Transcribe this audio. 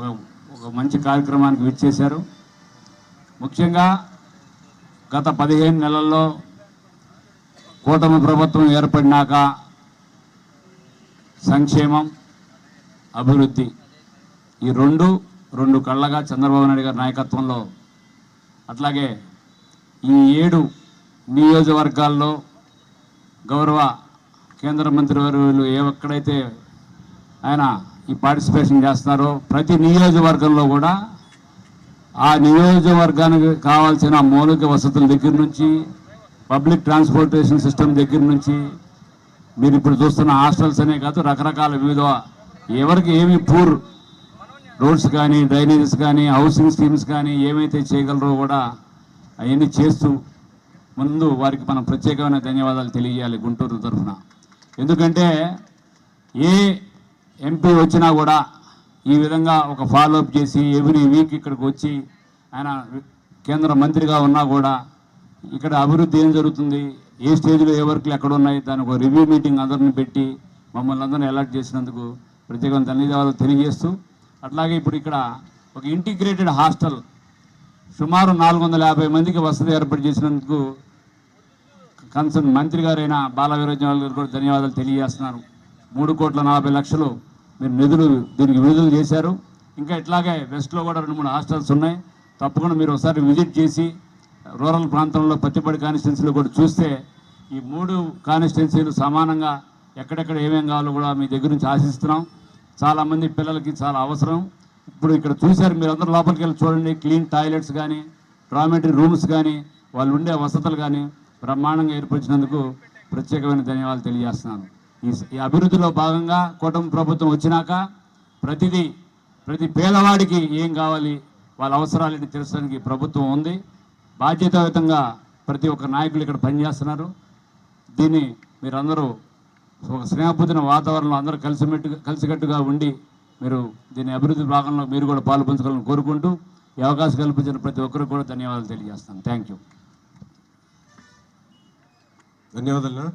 ఒక ఒక మంచి కార్యక్రమానికి విచ్చేశారు. ముఖ్యంగా గత పదిహేను నెలల్లో కూటమి ప్రభుత్వం ఏర్పడినాక సంక్షేమం అభివృద్ధి ఈ రెండు రెండు కళ్ళగా చంద్రబాబు నాయుడు గారి నాయకత్వంలో అట్లాగే ఈ ఏడు నియోజకవర్గాల్లో గౌరవ కేంద్ర మంత్రి వర్యులు ఏ ఎక్కడైతే ఆయన ఈ పార్టిసిపేషన్ చేస్తున్నారు ప్రతి నియోజకవర్గంలో కూడా ఆ నియోజకవర్గానికి కావాల్సిన మౌలిక వసతుల దగ్గర నుంచి పబ్లిక్ ట్రాన్స్పోర్టేషన్ సిస్టమ్ దగ్గర నుంచి మీరు ఇప్పుడు చూస్తున్న హాస్టల్స్ అనే కాదు రకరకాల వివిధ ఎవరికి ఏమి పూర్ రోడ్స్ కానీ డ్రైనేజెస్ కానీ హౌసింగ్ స్కీమ్స్ కానీ ఏమైతే చేయగలరో కూడా అవన్నీ చేస్తూ ముందు వారికి మనం ప్రత్యేకమైన ధన్యవాదాలు తెలియజేయాలి గుంటూరు తరఫున. ఎందుకంటే ఏ ఎంపీ వచ్చినా కూడా ఈ విధంగా ఒక ఫాలోఅప్ చేసి ఎవ్రీ వీక్ ఇక్కడికి వచ్చి ఆయన కేంద్ర మంత్రిగా ఉన్నా కూడా ఇక్కడ అభివృద్ధి ఏం జరుగుతుంది? ఏ స్టేజ్లో ఏ వర్క్లు ఎక్కడ ఉన్నాయి? దానికి ఒక రివ్యూ మీటింగ్ అందరిని పెట్టి మమ్మల్ని అందరిని అలర్ట్ చేసినందుకు ప్రత్యేకంగా ధన్యవాదాలు తెలియజేస్తూ అట్లాగే ఇప్పుడు ఇక్కడ ఒక ఇంటిగ్రేటెడ్ హాస్టల్ సుమారు నాలుగు వందల యాభై మందికి వసతి ఏర్పాటు చేసినందుకు కన్సర్న్ మంత్రి గారైన బాల వీరజన్ గారు కూడా ధన్యవాదాలు తెలియజేస్తున్నారు మూడు కోట్ల నలభై లక్షలు మీరు నిధులు దీనికి విడుదల చేశారు. ఇంకా ఇట్లాగే వెస్ట్లో కూడా రెండు మూడు హాస్టల్స్ ఉన్నాయి. తప్పకుండా మీరు ఒకసారి విజిట్ చేసి రూరల్ ప్రాంతంలో పత్తిపడి కాన్స్టిట్యున్సీలో కూడా చూస్తే ఈ మూడు కాన్స్టిట్యున్సీలు సమానంగా ఎక్కడెక్కడ ఏమేం కావాలో కూడా మీ దగ్గర నుంచి ఆశిస్తున్నాం. చాలామంది పిల్లలకి చాలా అవసరం. ఇప్పుడు ఇక్కడ చూశారు మీరు అందరూ లోపలికి వెళ్ళి చూడండి. క్లీన్ టాయిలెట్స్ కానీ డ్రామెటరీ రూమ్స్ కానీ వాళ్ళు ఉండే వసతులు కానీ బ్రహ్మాండంగా ఏర్పరిచినందుకు ప్రత్యేకమైన ధన్యవాదాలు తెలియజేస్తున్నాను. ఈ అభివృద్ధిలో భాగంగా కూటమి ప్రభుత్వం వచ్చినాక ప్రతిదీ ప్రతి పేదవాడికి ఏం కావాలి వాళ్ళ అవసరాలని తెలుసడానికి ప్రభుత్వం ఉంది. బాధ్యతాయుతంగా ప్రతి ఒక్క నాయకులు ఇక్కడ పనిచేస్తున్నారు. దీన్ని మీరందరూ ఒక స్నేహపూర్తిన వాతావరణంలో అందరూ కలిసిమెట్టుగా కలిసికట్టుగా ఉండి మీరు దీని అభివృద్ధి భాగంలో మీరు కూడా పాలు పంచుకోవాలని కోరుకుంటూ ఈ అవకాశం కల్పించిన ప్రతి ఒక్కరికి కూడా ధన్యవాదాలు తెలియజేస్తాను. థ్యాంక్ యూ ధన్యవాదాలు